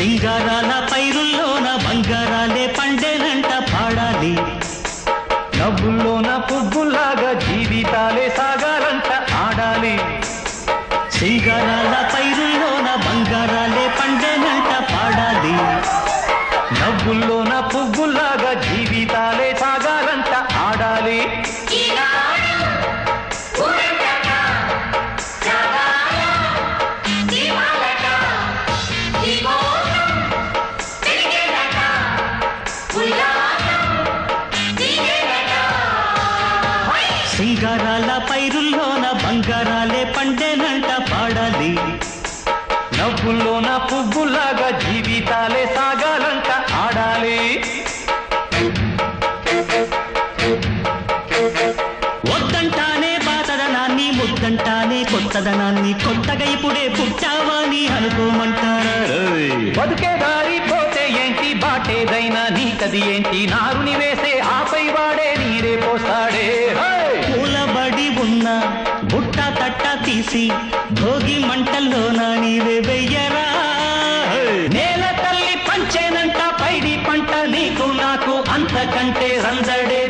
సింగారాల పైరుల్లోన బంగారాలే పండేనంట పాడాలి. డబ్బుల్లోన పువ్వుల్లాగా జీవితాలే సాగాలంట ఆడాలి. సింగారాల పైరుల్లోన బంగారాలే పండేనంట పాడాలి. డబ్బుల్లోన పువ్వుల్లాగా జీవితాలే సాగాలంట ఆడాలి. బంగారాల పైరుల్లోన బంగారాలే పండేనంట పాడాలి. నవ్వుల్లోన పువ్వులాగా జీవితాలే సాగాలంట ఆడాలి. వద్దంటానే పాతదనాన్ని ముద్దంటానే కొత్తదనాన్ని కొత్తగా ఇప్పుడే పుట్టావని అనుకోమంటారా? బతుకే దారి పోతే ఏంటి? బాటేదైనా నీకది ఏంటి? నారుని వేసే ఆపై వాడే నీరే పోస్తాడే తీసి భోగి మంటల్లోన నీవే వెయ్యరా. నేల తల్లి పంచేనంట పైడి పంట నీకు నాకు అంతకంటే రందడే